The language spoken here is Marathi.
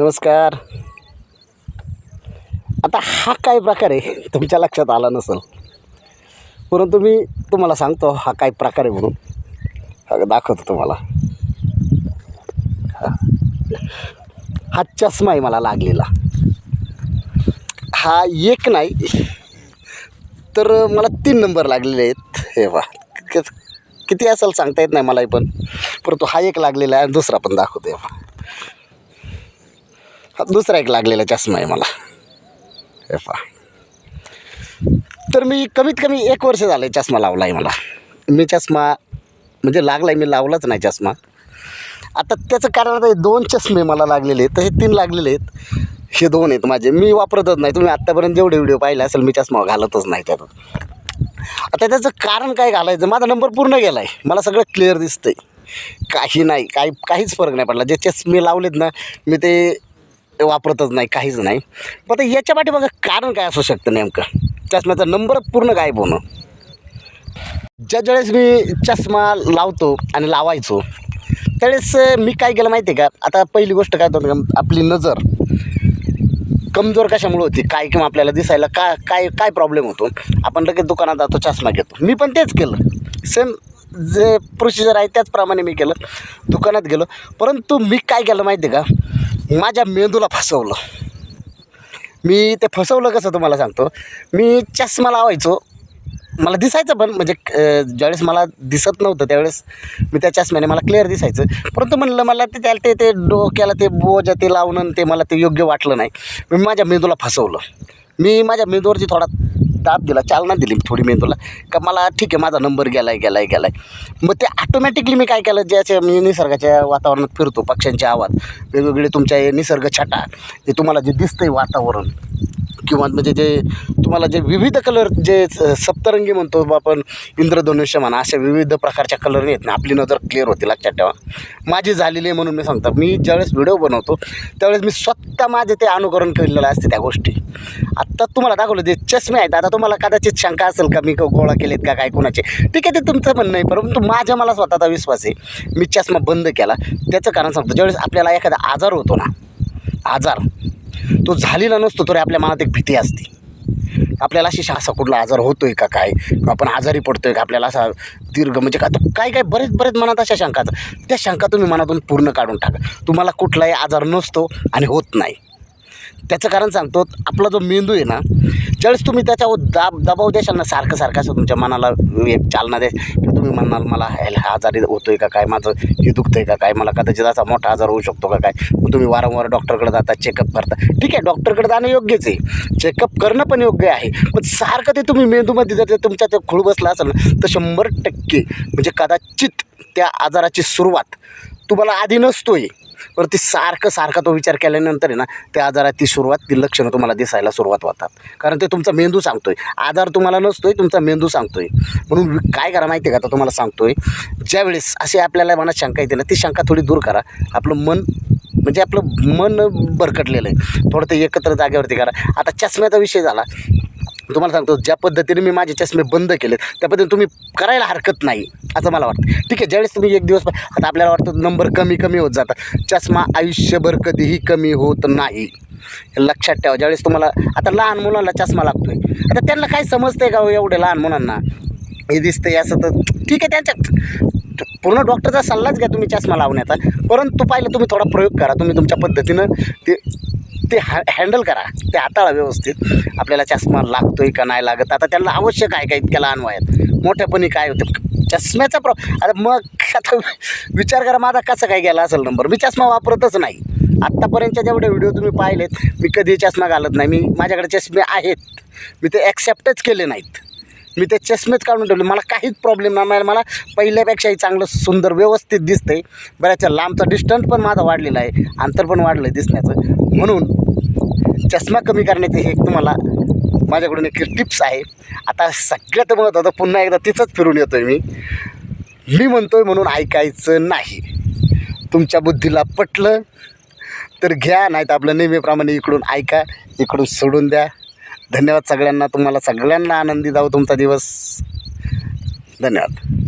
नमस्कार. आता हा काय प्रकार आहे? तुमच्या लक्षात आला नसेल. परंतु मी तुम्हाला सांगतो हा काय प्रकार आहे म्हणून. दाखवतो तुम्हाला. हा. हा चष्मा आहे मला लागलेला. हा एक नाही तर मला तीन नंबर लागलेले आहेत. हे वा किती असेल सांगता येत नाही मलाही पण. परंतु हा एक लागलेला आहे दुसरा पण दाखवतो आहे हा दुसरा एक लागलेला चष्मा आहे मला. हे पहा. तर मी कमीत कमी एक वर्ष झालं आहे चष्मा लावला आहे मला. मी चष्मा म्हणजे लागला आहे मी लावलाच नाही चष्मा. आता त्याचं कारण आता हे दोन चष्मे मला लागलेले आहेत. तर हे तीन लागलेले आहेत. हे दोन आहेत माझे. मी वापरतच नाही. तुम्ही आत्तापर्यंत जेवढे व्हिडिओ पाहिले असेल मी चष्मा घालतच नाही त्यात. आता त्याचं कारण काय घालायचं? माझा नंबर पूर्ण गेला आहे मला सगळं क्लिअर दिसतं आहे काही नाही काही काहीच फरक नाही पडला. जे चष्मे लावलेत ना मी ते वापरतच नाही काहीच नाही. पण आता याच्या पाठीमागं कारण काय असू शकतं नेमकं? चष्म्याचा नंबर पूर्ण गायब होणं. ज्या ज्यावेळेस मी चष्मा लावतो आणि लावायचो त्यावेळेस मी काय केलं माहिती आहे का? आता पहिली गोष्ट काय होतं आपली नजर. कमजोर कशामुळे होती? काय किंवा आपल्याला दिसायला का काय काय प्रॉब्लेम होतो? आपण लगेच दुकानात जातो चष्मा घेतो. मी पण तेच केलं. सेम जे प्रोसिजर आहे त्याचप्रमाणे मी केलं. दुकानात गेलो. परंतु मी काय केलं माहिती आहे का? माझ्या मेंदूला फसवलं. मी ते फसवलं कसं तुम्हाला सांगतो? मी चष्मा लावायचो. मला दिसायचं पण म्हणजे ज्यावेळेस मला दिसत नव्हतं त्यावेळेस मी त्या चष्म्याने मला क्लिअर दिसायचं. परंतु म्हणलं मला ते त्याला ते ते डोक्याला ते बोजा ते लावणं आणि ते मला ते योग्य वाटलं नाही. मी माझ्या मेंदूला फसवलं. मी माझ्या मेंदूवरची थोडा दाब दिला चालना दिली मी थोडी मेंदूला. का मला ठीक आहे माझा नंबर गेला आहे गेला आहे गेला आहे मग ते ऑटोमॅटिकली मी काय केलं ज्याच्या मी निसर्गाच्या वातावरणात फिरतो पक्ष्यांचे आवाज वेगवेगळे तुमच्या हे निसर्ग छटा जे तुम्हाला जे दिसतं आहे वातावरण किंवा म्हणजे जे तुम्हाला जे विविध कलर जे स- सप्तरंगी म्हणतो आपण इंद्रधनुष्य म्हणा अशा विविध प्रकारच्या कलर येत ना आपली नजर क्लिअर होती लक्षात ठेवा. माझी झालेली आहे म्हणून मी सांगतो. मी ज्यावेळेस व्हिडिओ बनवतो त्यावेळेस मी स्वतः माझे ते अनुकरण केलेलं असते त्या गोष्टी. आत्ता तुम्हाला दाखवलं जे चष्मे आहेत आता तुम्हाला कदाचित शंका असेल का मी गोळा केलेत का काय कोणाचे? ठीक आहे ते तुमचं म्हणणं आहे परंतु माझ्या मला स्वतःचा विश्वास आहे. मी चष्मा बंद केला. त्याचं कारण सांगतो ज्यावेळेस आपल्याला एखादा आजार होतो ना आजार तो झालेला नसतो तरी आपल्या मनात एक भीती असते. आपल्याला अशी असा कुठला आजार होतो आहे का काय? किंवा आपण आजारी पडतो आहे का? आपल्याला असा दीर्घ म्हणजे का काय काय बरेच बरेच मनात अशा शंका त्या शंका तुम्ही मनातून पूर्ण काढून टाका. तुम्हाला कुठलाही आजार नसतो आणि होत नाही. त्याचं कारण सांगतो आपला जो मेंदू आहे ना ज्यावेळेस तुम्ही त्याच्यावर दाब दबाव देशाल ना सारखं सारखं असं तुमच्या मनाला एक चालना द्या. किंवा तुम्ही म्हणाल मला ह्याला आजारी होतो आहे का काय? माझं हे दुखतं आहे का काय? मला कदाचित असा मोठा आजार होऊ शकतो का काय? मग तुम्ही वारंवार डॉक्टरकडे जाता चेकअप करता. ठीक आहे डॉक्टरकडे जाणं योग्यच आहे. चेकअप करणं पण योग्य आहे. पण सारखं ते तुम्ही मेंदूमध्ये जर तुमच्या ते खूळ बसला असेल ना तर शंभर टक्के म्हणजे कदाचित त्या आजाराची सुरुवात तुम्हाला आधी नसतोय. पण सारखं सारखा तो विचार केल्यानंतर आहे ना त्या आजारात ती सुरुवात ती लक्षणं तुम्हाला दिसायला सुरुवात होतात. कारण ते तुमचा मेंदू सांगतोय. आजार तुम्हाला नसतोय तुमचा मेंदू सांगतोय. म्हणून काय करा माहिती आहे का? तर तुम्हाला सांगतोय ज्यावेळेस अशी आपल्याला मनात शंका येते ना ती शंका थोडी दूर करा. आपलं मन म्हणजे आपलं मन भरकटलेलं आहे. थोडं ते एकत्र जागेवरती करा. आता चष्म्याचा विषय झाला. तुम्हाला सांगतो ज्या पद्धतीने मी माझे चष्मे बंद केले त्या पद्धतीने तुम्ही करायला हरकत नाही असं मला वाटतं. ठीक आहे ज्यावेळेस तुम्ही एक दिवस आता आपल्याला वाटतं नंबर कमी कमी होत जातात. चष्मा आयुष्यभर कधीही कमी होत नाही. लक्षात ठेवा ज्यावेळेस तुम्हाला आता लहान मुलांना चष्मा लागतोय. आता त्यांना काय समजतंय का हो लहान मुलांना? हे दिसतंय असं तर ठीक आहे त्यांच्या पूर्ण डॉक्टरचा सल्लाच घ्या तुम्ही चष्मा लावण्याचा. परंतु पाहिलं तुम्ही थोडा प्रयोग करा तुम्ही तुमच्या पद्धतीनं ते ते हॅ हँडल करा. ते हाताळा व्यवस्थित आपल्याला चष्मा लागतोय का नाही लागत? आता त्यांना आवश्यक आहे का इतक्या लहान वयात मोठ्यापणी काय होतं? चष्म्याचा प्रॉ आता मग आता विचार करा माझा कसा काय गेला असेल नंबर मी चष्मा वापरतच नाही. आत्तापर्यंतच्या जेवढे व्हिडिओ तुम्ही पाहिलेत मी कधी चष्मा घालत नाही. मी माझ्याकडे चष्मे आहेत. मी ते ॲक्सेप्टच केले नाहीत. मी ते चष्मेच काढून ठेवले. मला काहीच प्रॉब्लेम नाही. मला- पहिल्यापेक्षाही चांगलं सुंदर व्यवस्थित दिसतंय. बऱ्याचशा लांबचा डिस्टन्स पण माझा वाढलेला आहे. अंतर पण वाढलं आहे दिसण्याचं. म्हणून चष्मा कमी करण्याचे हे एक तुम्हाला माझ्याकडून एक टिप्स आहे. आता सगळ्यात महत्त्वाचं पुन्हा एकदा तिचंच फिरून येतो आहे मी. मी म्हणतो आहे म्हणून ऐकायचं नाही. तुमच्या बुद्धीला पटलं तर घ्या नाही तर आपलं नेहमीप्रमाणे इकडून ऐका इकडून सोडून द्या. धन्यवाद सगळ्यांना. तुम्हाला सगळ्यांना आनंदी जाऊ तुमचा दिवस. धन्यवाद.